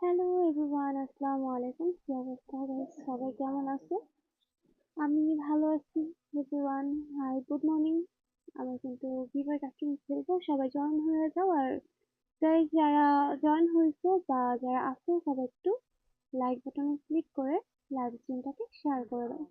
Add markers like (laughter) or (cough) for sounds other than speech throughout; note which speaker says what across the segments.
Speaker 1: Hello everyone আসসালামু আলাইকুম কি অবস্থা? সবাই কেমন আছে আমি ভালো আছি এভরিওয়ান হাই গুড মর্নিং আমি কিন্তু ভিভার কাস্টম খেলব সবাই জয়েন হয়ে যাও আর গাইজ যারা জয়েন হয়েছে বা যারা আছে সবাই একটু লাইক বাটনে ক্লিক করে লাইভ স্ট্রিমটাকে শেয়ার করে দাও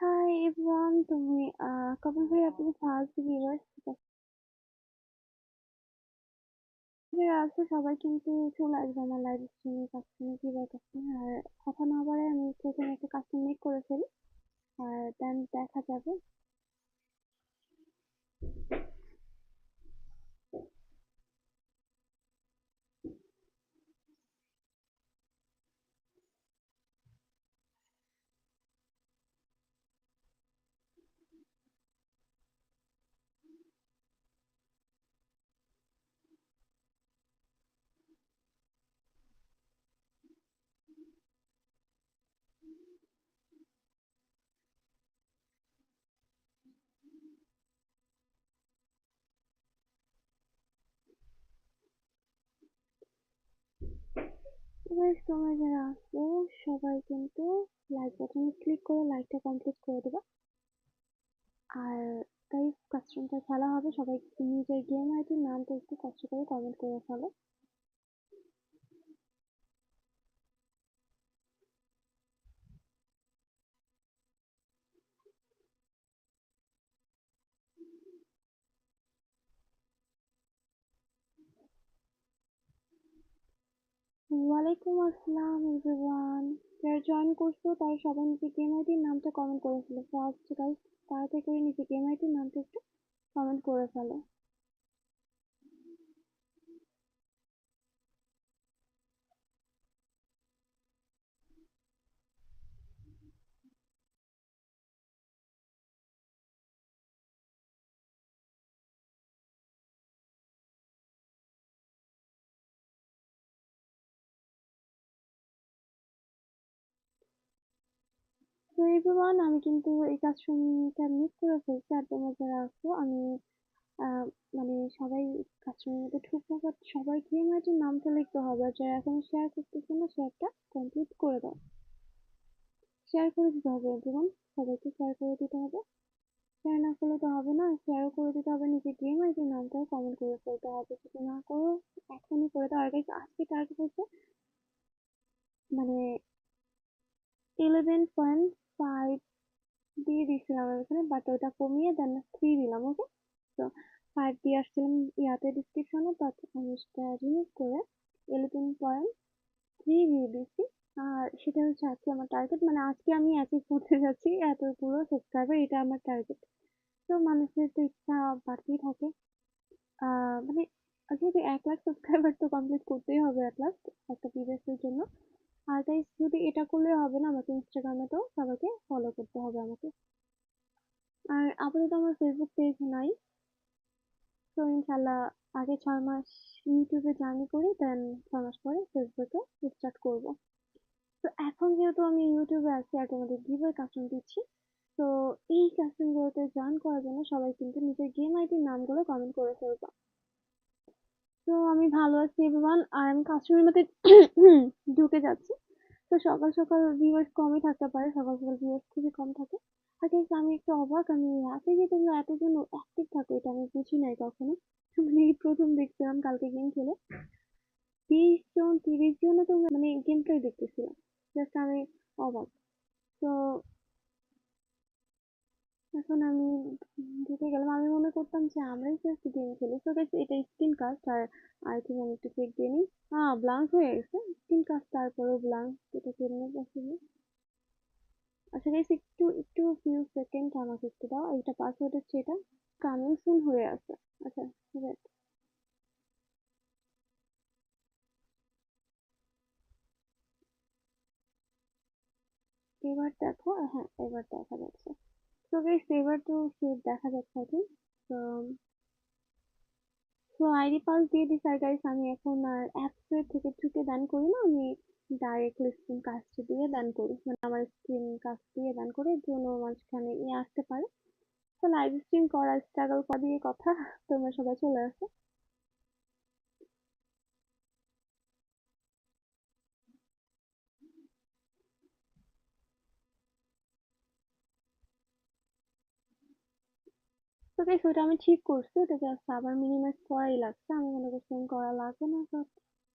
Speaker 1: হাই এভরিওয়ান তুমি আহ কপিল ভাই আপনি ফার্স্ট ভিউয়ার্স যারা সবাই কিন্তু চলে আসবে আমার লাইভ স্ট্রিমে কাস্টমে ভিভার কাস্টমে আর কথা না বলে আমি প্রথমে একটা কাস্টম মেক করে ফেলি আর দেন দেখা যাবে গাইস তোমরা যারা আছো, সবাই কিন্তু লাইক বাটনে ক্লিক করে লাইকটা কমপ্লিট করে দেবা। আর গাইস কাস্টমটা খেলা হবে। সবাই নিজের গেম আইডির নামটা একটু কষ্ট করে কমেন্ট করে ফেলো। ওয়ালাইকুম আসসালাম, এভরিওয়ান। যারা জয়েন করছ, তারা সবাই নিচে গেম আইডির নামটা কমেন্ট করে ফেলো। ফার্স্ট গাইস তাড়াতাড়ি করে নিজের গেম আইডির নামটা একটু কমেন্ট করে ফেলো। তো এভরিওয়ান আমি কিন্তু এই কাস্টমটা মিস করে ফেলছি আর তোমরা যারা আছো, আমি মানে সবাই কাস্টমারের মধ্যে ঢুকবো বাট সবাই গেম আইডির নামটা লিখতে হবে, আর যারা এখন শেয়ার করতেছে না শেয়ারটা কমপ্লিট করে দাও। শেয়ার করে দিতে হবে এভরিওয়ান সবাইকে শেয়ার করে দিতে হবে। শেয়ার না করলে তো হবে না শেয়ারও করে দিতে হবে নিজের গেম আইডির নামটাও কমেন্ট করে ফেলতে হবে, যদি না করো, এখনই করে দাও। আর আজকে টার্গেট হচ্ছে মানে ইলেভেন পয়েন্ট ফাইভ দিয়ে দিয়েছিলাম এখানে বাট ওটা কমিয়ে দেন থ্রি দিলাম ওকে তো ফাইভ দিয়ে আসছিলাম ইয়াতে ডিসক্রিপশনে বাট আমি সেটা রিমুভ করে ইলেভেন পয়েন্ট থ্রি দিয়ে দিয়েছি। আর সেটা হচ্ছে আজকে আমার টার্গেট মানে আজকে আমি অ্যাচিভ করতে যাচ্ছি এতগুলো সাবস্ক্রাইবার এটা আমার টার্গেট তো মানুষের তো ইচ্ছা বাড়তেই থাকে। মানে যেহেতু এক লাখ সাবস্ক্রাইবার তো কমপ্লিট করতেই হবে অ্যাট লাস্ট একটা ভিডিওসের জন্য। আর গাইস শুধু এটা করলে হবে না, আমাকে ইনস্টাগ্রামে তো সবাইকে ফলো করতে হবে আমাকে। আর আপাতত আমার ফেসবুক পেজ নাই। তো ইনশাল্লাহ আগে ছয় মাস ইউটিউবে জার্নি করি দেন ছয় মাস পরে ফেসবুকে স্টার্ট করব। তো এখন যেহেতু আমি ইউটিউবে আছি আর তোমাদের গিভের কাস্টম দিচ্ছি, তো এই কাস্টমগুলোতে জয়েন করার জন্য সবাই কিন্তু নিজের গেম আইডির নামগুলো কমেন্ট করে ফেলবা। তো আমি ভালো আছি এভরিওয়ান আর আমি কাস্টমের মধ্যে (coughs) ঢুকে যাচ্ছি। তো সকাল সকাল ভিউয়ার্স কমই থাকতে পারে, সকাল সকাল ভিউয়ার্স খুবই কম থাকে। আর কিন্তু আমি একটু অবাক, আমি রাতে যে তোমরা এতজন অ্যাক্টিভ থাকো, এটা আমি বুঝি নাই কখনো। মানে প্রথম দেখছিলাম কালকে গেম খেলে। বিশ জন, তিরিশ জনও তো মানে গেম প্লে দেখতেছিলাম। জাস্ট আমি অবাক। তো এখন আমি ঢুকে গেলাম, আমি মনে করতাম যে আমরাই জাস্ট গেম খেলি। তো গাইস এটা স্ক্রিন কাস্ট আর আই থিঙ্ক আমি একটু চেক দিয়ে নিই। হ্যাঁ ব্লাঙ্ক হয়ে গেছে। স্ক্রিন কাস্ট তারপরেও ব্লাঙ্ক এটা কেমনে পসিবল আচ্ছা গাইস একটু একটু ফিউ সেকেন্ড আমাকে একটু দাও। এইটা পাসওয়ার্ড হচ্ছে এটা। কামিং সুন হয়ে আছে। আচ্ছা আছে এবার দেখো হ্যাঁ এবার দেখা যাচ্ছে। তো গাইস এবার তো দেখা যাচ্ছে আই থিঙ্ক তো তো আইডি পাস দিয়ে দিছি আর গাইস আমি এখন আর অ্যাপসে থেকে ঢুকে দান করি না। আমি ডাইরেক্টলি স্ক্রিন কাস্ট দিয়ে দান করি। মানে আমার স্ক্রিন কাস্ট দিয়ে দান করে জন্য মাঝখানে ইয়ে আসতে পারে। তো লাইভ স্ট্রিম করার স্ট্রাগল করা দিয়ে কথা? তোমরা সবাই চলে আসো। তো গাইস ওটা আমি ঠিক করছি। ওটা জাস্ট আবার মিনিমাইজ করাই লাগছে। আমি মনে করছিলাম করা লাগবে না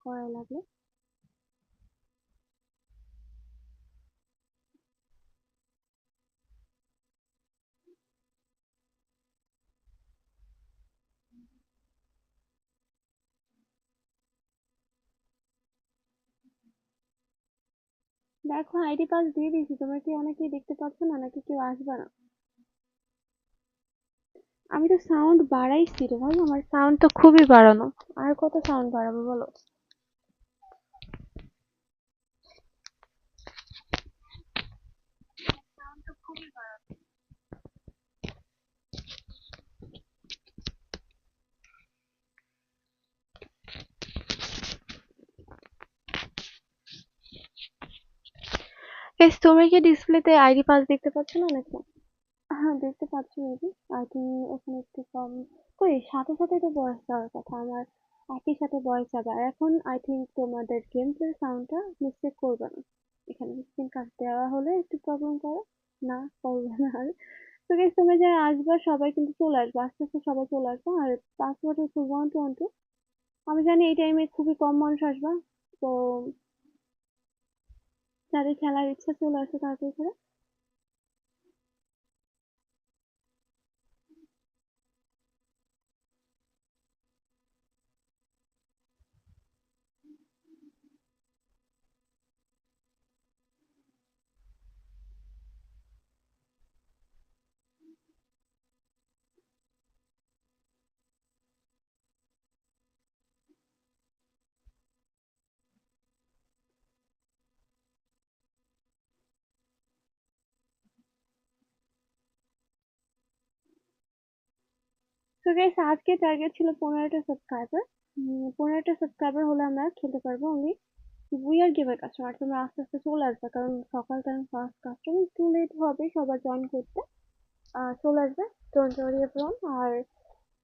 Speaker 1: করাই লাগবে। দেখো, আইডি পাস দিয়ে দিয়েছি। তোমরা কি অনেকেই দেখতে পাচ্ছ না? নাকি কেউ আসবে না? আমি তো সাউন্ড বাড়াইছি রে ভাই আমার সাউন্ড তো খুবই বাড়ানো। আর কত সাউন্ড বাড়াবো বলো? তোমরা কি ডিসপ্লেতে আইডি পাস দেখতে পাচ্ছ না নাকি? হ্যাঁ দেখতে পাচ্ছ মেবি আই থিঙ্ক ওখানে একটু কম। কই, সাথে সাথে তো বয়স যাওয়ার কথা, আমার একই সাথে বয়স যাবে আর এখন আই থিঙ্ক তোমাদের গেম প্লে সাউন্ডটা মিস্টেক করবে না। এখানে স্ক্রিন কাট দেওয়া হলে একটু প্রবলেম করে, না করবে না আর। তো গাইস তোমরা যারা আসবে, সবাই কিন্তু চলে আসবে। আস্তে আস্তে সবাই চলে আসবে। আর পাসওয়ার্ড হচ্ছে ওয়ান টু ওয়ান টু আমি জানি এই টাইমে খুবই কম মানুষ আসবে। তো যাদের খেলার ইচ্ছা চলে আসে তাড়াতাড়ি করে তো গাইস আজকে টার্গেট ছিল পনেরোটা সাবস্ক্রাইবার পনেরোটা সাবস্ক্রাইবার হলে আমরা খেলতে পারব অনলি উইয়ার গেমের কাস্টমার তোমরা আস্তে আস্তে চলে আসবে, কারণ সকাল টাইম ফার্স্ট কাস্টমার একটু লেট হবে সবার জয়েন করতে। আহ, চলে আসবে ওয়ারি এভরিওয়ান আর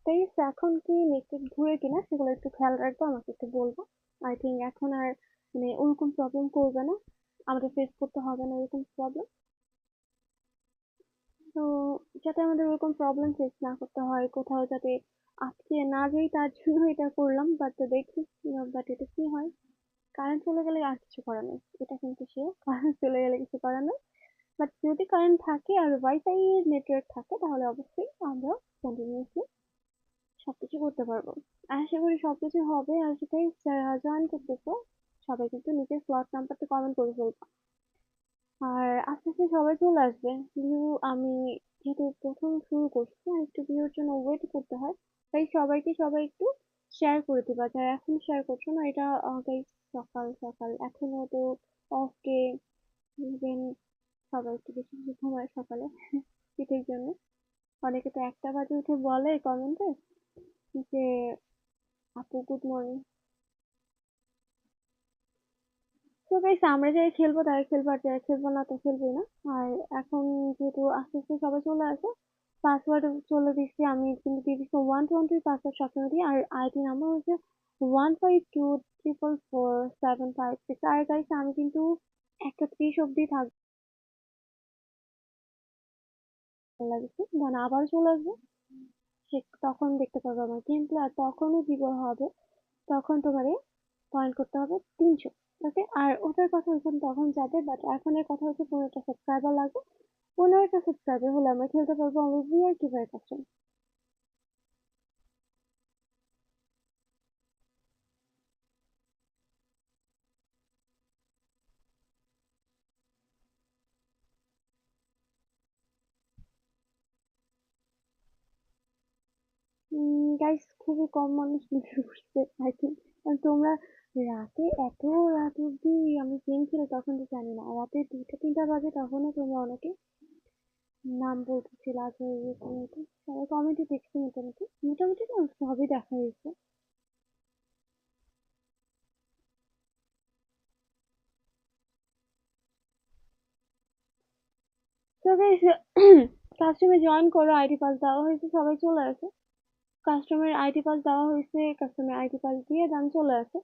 Speaker 1: গাইস এখন কি নেটওয়ার্ক ঘুরে কিনা সেগুলো একটু খেয়াল রাখব, আমাকে একটু বলব। আই থিঙ্ক এখন আর মানে ওরকম প্রবলেম করবে না। আমাদের ফেস করতে হবে না ওরকম প্রবলেম তো যাতে আমাদের ওরকম প্রবলেম ফেস না করতে হয়, কোথাও যাতে আটকে না যাই, তার জন্য এটা করলাম। বাট দেখি বাট এটা কি হয়? কারেন্ট চলে গেলে আর কিছু করার নেই। এটা কিন্তু সে কারেন্ট চলে গেলে কিছু করার নেই। বাট যদি কারেন্ট থাকে আর ওয়াইফাই নেটওয়ার্ক থাকে, তাহলে অবশ্যই আমরা কন্টিনিউসলি সবকিছু করতে পারব। আশা করি সবকিছু হবে। আর সেটাই জয়েন করতেছো, সবাই কিন্তু নিজের স্লট নাম্বারটা কমেন্ট করে ফেলব। আর আস্তে আস্তে সবাই চলে আসবে। ভিউ আমি যেহেতু প্রথম শুরু করছি, আর একটু ভিউর জন্য ওয়েট করতে হয়, তাই সবাইকে সবাই একটু শেয়ার করে দিবা। যারা এখন শেয়ার করছ না, এটা তাই সকাল সকাল। এখনও তো অফ ডে ইভেন সবাই একটু বেশি বেশি ঘুমায় সকালে, (laughs) শীতের জন্য। অনেকে তো একটা বাজে উঠে বলে কমেন্টে যে, আপু গুড মর্নিং তো গাইস আমরা যারা খেলব, তারা খেলব আর যারা খেলব না তো খেলবোই না। আর এখন যেহেতু আস্তে আস্তে সবাই চলে আসে পাসওয়ার্ড চলে দিচ্ছি আমি, কিন্তু দিয়ে দিচ্ছি one two one two password সবসময় দিই। আর আইডি নাম্বার হচ্ছে one five two triple four seven five six আর গাইস আমি কিন্তু একটা ত্রিশ অব্দি থাকব লাগছে দেন আবার চলে আসবে। সে তখন দেখতে পারবে আমার গেম প্লে আর তখনই জীবন হবে? তখন তোমারে পয়েন্ট করতে হবে তিনশো। ওকে? আর ওটার কথা ওইখানে তখন যাবে বাট এখনের কথা হচ্ছে পনেরো পনেরোটা সাবস্ক্রাইবার লাগবে। পনেরোটা সাবস্ক্রাইবার হলে আমরা খেলতে পারব আমাদের ভিআর কীভাবে কাছে। গাইস খুবই কম মানুষ ভিডিও করছে আই থিঙ্ক তোমরা রাতে এত রাত অবধি আমি গেম খেলে তখন তো জানি না। রাতে দুটো তিনটা বাজে তখনও তোমরা অনেকে নাম বলতেছিল আজ হয়ে গেছে সবাই কমেন্টে দেখছি মোটামুটি। মোটামুটি না সবই দেখা হয়েছে। কাস্টমার জয়েন করো আইডি পাস দেওয়া হয়েছে, সবাই চলে আসে। কাস্টমার আইডি পাস দেওয়া হয়েছে কাস্টমার আইডি পাস দিয়ে দাম চলে আসে।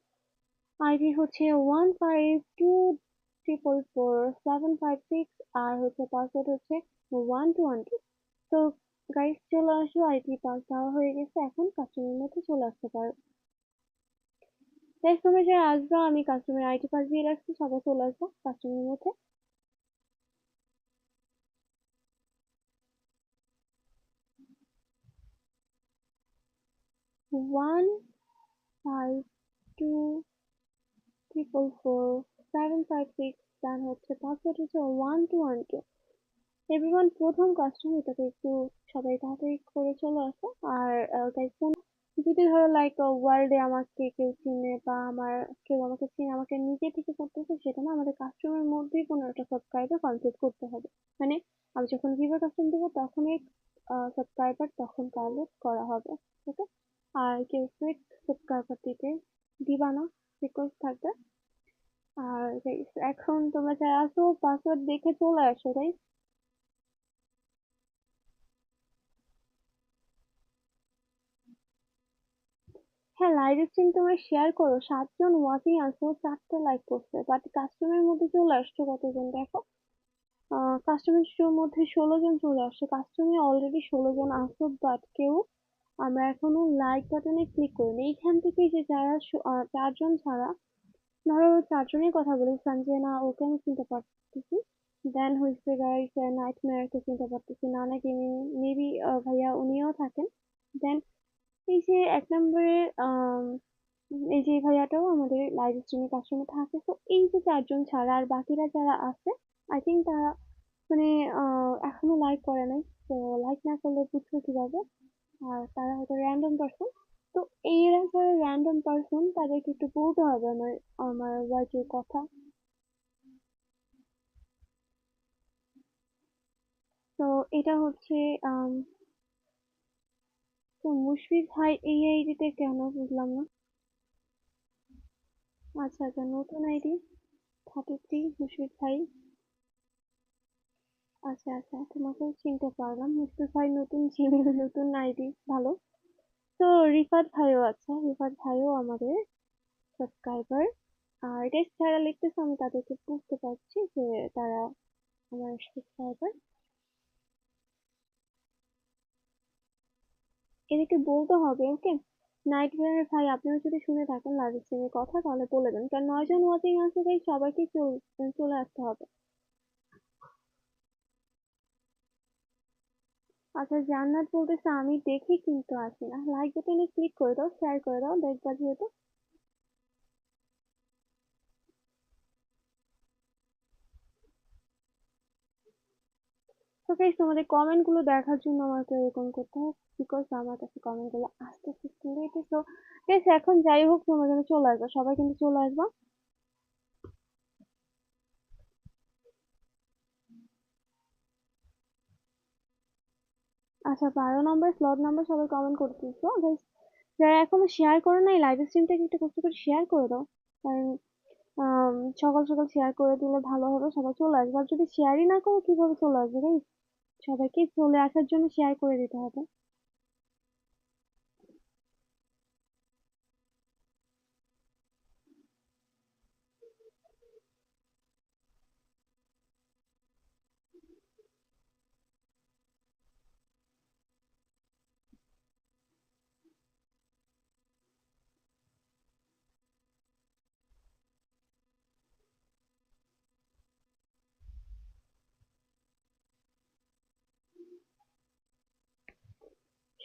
Speaker 1: আইডি হচ্ছে one five two triple four seven five six আর হচ্ছে পাসওয়ার্ড হচ্ছে ওয়ান টু ওয়ান টু। তো গাইস চলে আসো, আইডি পাস দেওয়া হয়ে গেছে, এখন কাস্টমারের মধ্যে চলে আসতে পারো। গাইস তোমরা যারা আসবে, আমি কাস্টমার আইডি পাস দিয়ে রাখছি, সবাই চলে আসব কাস্টমারের মধ্যে one five two triple four seven five six then হচ্ছে পাসওয়ার্ড হচ্ছে one two one two everyone প্রথম কাস্টমার এটাকে একটু সবাই তাড়াতাড়ি করে চলে আসো। আর গাইস যদি ধরো লাইক ওয়ার্ল্ডে আমাকে কেউ চিনে বা আমার কেউ আমাকে চিনে, আমাকে নিজে থেকে করতেছে, সেটা না আমাদের কাস্টমারের মধ্যেই একটা সাবস্ক্রাইবার কমপ্লিট করতে হবে। মানে আমি যখন ভিভো কাস্টম দেবো, তখনই সাবস্ক্রাইবার তখন কালেক্ট করা হবে ওকে আর কেউ ফেক সাবস্ক্রাইবার দিতে দিবা না রিকোয়েস্ট থাকবে। আর এখন তোমরা যারা আসো পাসওয়ার্ড দেখে চলে আসো গাইস হ্যাঁ লাইভ স্ট্রিম তোমরা শেয়ার করো। সাতজন ওয়াচিং আসো চারটে লাইক করছে। বাট কাস্টমারের মধ্যে চলে আসছো কতজন, দেখো? কাস্টমার মধ্যে ষোলো জন চলে আসছে। কাস্টমার অলরেডি ষোলো জন আসো বাট কেউ আমরা এখনও লাইক বাটনে ক্লিক করিনি। এইখান থেকে যে যারা চারজন ছাড়া ধরো চারজনের কথা বলি সঞ্জনা ওকে আমি চিনতে পারতেছি দেন হয়েছে গাইস নাইট মেয়ারকে চিনতে পারতেছি, নানা গেমিং মেবি ভাইয়া উনিও থাকেন দেন এই যে এক নম্বরে এই যে ভাইয়াটাও আমাদের লাইভ স্ট্রিমে কাস্টমার থাকে তো এই যে চারজন ছাড়া আর বাকিরা যারা আছে আই থিঙ্ক তারা মানে এখনও লাইক করে নাই, তো লাইক না করলে বুঝছ কীভাবে, আর তারা হয়তো র্যান্ডম পারসন তো এরা যারা র্যান্ডম পারসন তাদেরকে একটু বলতে হবে আমার আমার ওয়াইফের কথা। তো এটা হচ্ছে তো মুশফিক ভাই এই আইডিতে কেন বুঝলাম না। আচ্ছা আচ্ছা নতুন আইডি থার্টি থ্রি মুশফিক ভাই? আচ্ছা আচ্ছা তোমাকেও চিনতে পারলাম। মুশফিক ভাই নতুন ছিল, নতুন আইডি ভালো। তো রিফাত ভাইও আছে, রিফাত ভাইও আমাদের সাবস্ক্রাইবার আর টেস্ট যারা লিখতেছে আমি তাদেরকে বুঝতে পারছি যে তারা আমার সাবস্ক্রাইবার এদেরকে বলতে হবে ওকে নাইট ভিয়ার ভাই আপনিও যদি শুনে থাকেন লাইভ স্ট্রিমের কথা, তাহলে বলে দেন। কারণ নয়জন ওয়াচিং আছে, তাই সবাইকে চলে আসতে হবে। আচ্ছা জান্নাত বলতেছে আমি দেখি কিন্তু আসি না। লাইক বাটনে ক্লিক করে দাও শেয়ার করে দাও, দেখবা যেহেতু। তো গাইস তোমাদের কমেন্টগুলো দেখার জন্য আমাকে এরকম করতে হয় বিকজ আমার কাছে কমেন্টগুলো আসতে আসতে লেটে তো গাইস এখন যাই হোক তোমরা যেন চলে আসবা। সবাই কিন্তু চলে আসবা। আচ্ছা বারো নম্বর স্লট নাম্বার সবাই কমেন্ট করে দিচ্ছো গাইস যারা এখনও শেয়ার করো নাই লাইভ স্ট্রিমটাকে একটু কষ্ট করে শেয়ার করে দাও। কারণ সকাল সকাল শেয়ার করে দিলে ভালো হবে, সবাই চলে আসবে। আর যদি শেয়ারই না করো, কীভাবে চলে আসবে গাইস সবাইকে চলে আসার জন্য শেয়ার করে দিতে হবে।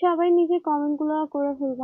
Speaker 1: সবাই নিজের কমেন্টগুলো করে ফেলবে